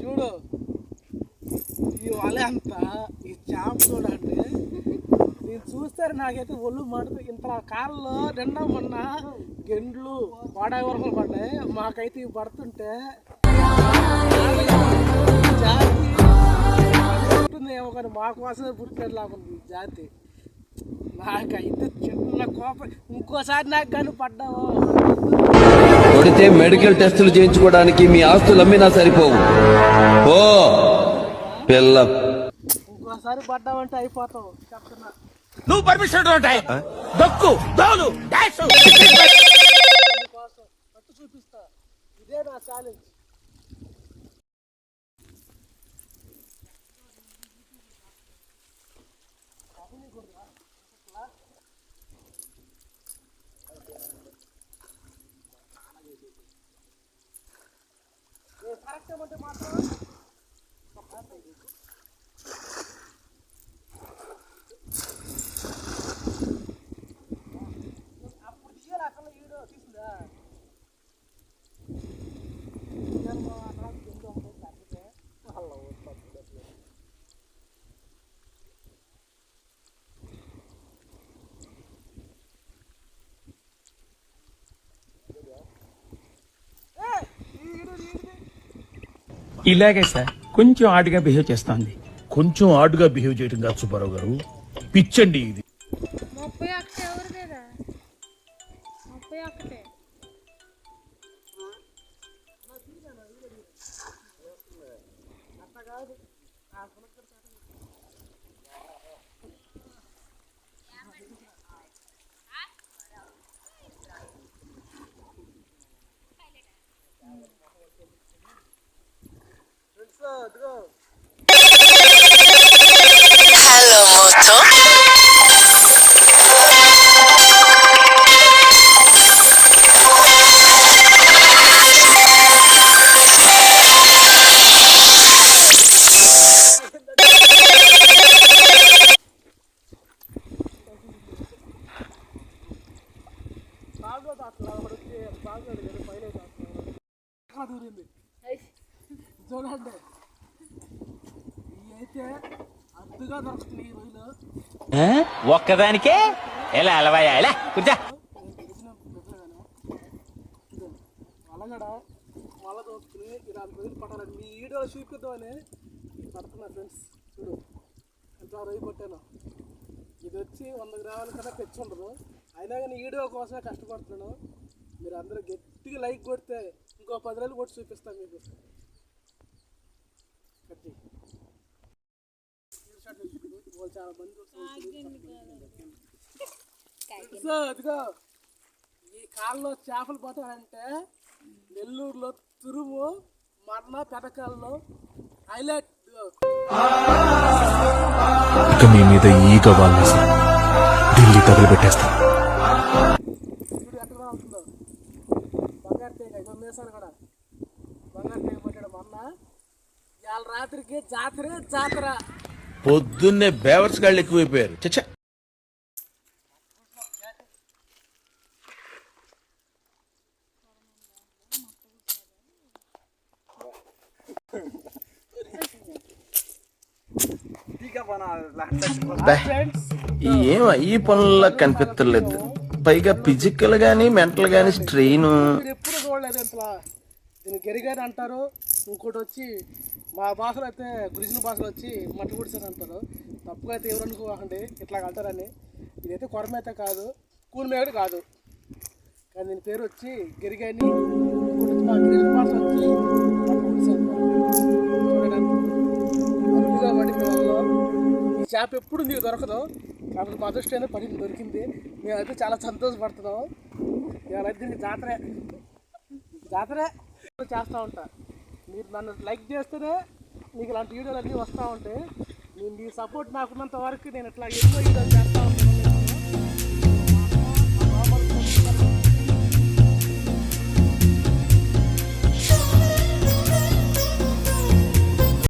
చూడు ఈ వల అంతా ఈ చేప చూడండి నేను చూస్తే నాకైతే ఒళ్ళు మండుతుంది ఇంత కాళ్ళలో నిన్న మొన్న గెండ్లు వాడా వరకలు పడ్డాయి. మాకైతే ఇవి పడుతుంటే పుట్టిందేమో కానీ మా కోసమే ఈ జాతి. నాకైతే చిన్న కోపం. ఇంకోసారి నాకు కానీ పడ్డావు? కొడితే మెడికల్ టెస్టులు చేయించుకోవడానికి మీ ఆస్తులు అమ్మినా సరిపోవు. ఓ పిల్ల. ఇంకోసారి పడ్డావంటే అయిపోతావు. చెప్తున్నా. నువ్వు పర్మిషన్ ఉంటాయి దక్కు దోలు డాష్ కోసం పట్టు చూపిస్తా ఇదే నా ఛాలెంజ్ కరెక్ట్ అంటే మాత్రం ఇలాగే సార్ కొంచెం ఆడిగా బిహేవ్ చేస్తోంది. కొంచెం ఆడుగా బిహేవ్ చేయడం కాదు సుబ్బారావు గారు. పిచ్చండి ఇది. ముప్పై ఒకటి ఎవరిదేదా ముప్పై ఒకటే చూడండి ఒక్కదానికే? ఎలా అలవాయా? ఎలా? కూర్చో. అలగడ మళ్ళా దోచుకుని ఇలా రోజులు పట్టాలని మీ వీడియోలో చూపిద్దామని పడుతున్నా ఫ్రెండ్స్. చూడు. ఎంత రొయ్యి పట్టాను ఇది వచ్చి వంద గ్రాముల కన్నా తెచ్చి ఉండదు. అయినా కానీ వీడియో కోసమే కష్టపడుతున్నాను. మీరు అందరూ గట్టిగా లైక్ కొడితే ఇంకో పది రోజులు కొట్టి చూపిస్తాను మీకు. కట్ ఈ కాలంలో చేపలు పట్టాలంటే నెల్లూరులో తురుము మర్ణ పెటకాల్లో హైలైట్. ఇక మీ మీద ఈగ వాళ్ళేసి ఢిల్లీ తగలబెట్టేస్తా. చూడు ఎక్కడ అవుతుందో బంగారు తీగ ఇదో మేసాలు కూడా. బంగారు తీగ పట్టాడు మొన్న. ఇవాళ రాత్రికి జాతరే జాతర. పొద్దున్నే బేవర్స్ గాళ్ళు ఎక్కువైపోయారు. చచ్చా. ఏం ఈ పనుల్లో కనిపించలేదు పైగా ఫిజికల్ గానీ మెంటల్ గానీ స్ట్రెయిన్ ఎప్పుడు చూడలేదు దీన్ని గెరిగాని అంటారు. ఇంకోటి వచ్చి మా భాషలో అయితే గురిజిన భాషలో వచ్చి మట్టి గుడిసెని అంటారు. తప్పుగా అయితే ఎవరు అనుకోకండి ఇట్లా అంటారని. ఇదైతే కొరమేత కాదు కూలిమేడు కాదు. కానీ దీని పేరు వచ్చి గెరిగాని గిరిజన భాష వచ్చి ఈ చేప ఎప్పుడు మీకు దొరకదు కాబట్టి మా అదృష్టం పడింది దొరికింది. మేమైతే చాలా సంతోషపడుతున్నాం. ఇవాళ దీనికి జాతరే. జాతరే. చేస్తూ ఉంటా. మీరు నన్ను లైక్ చేస్తేనే మీకు ఇలాంటి వీడియోలు అన్నీ వస్తూ ఉంటాయి. నేను మీ సపోర్ట్ నాకున్నంత వరకు నేను ఇట్లా ఎన్నో వీడియోలు చేస్తూ ఉంటాను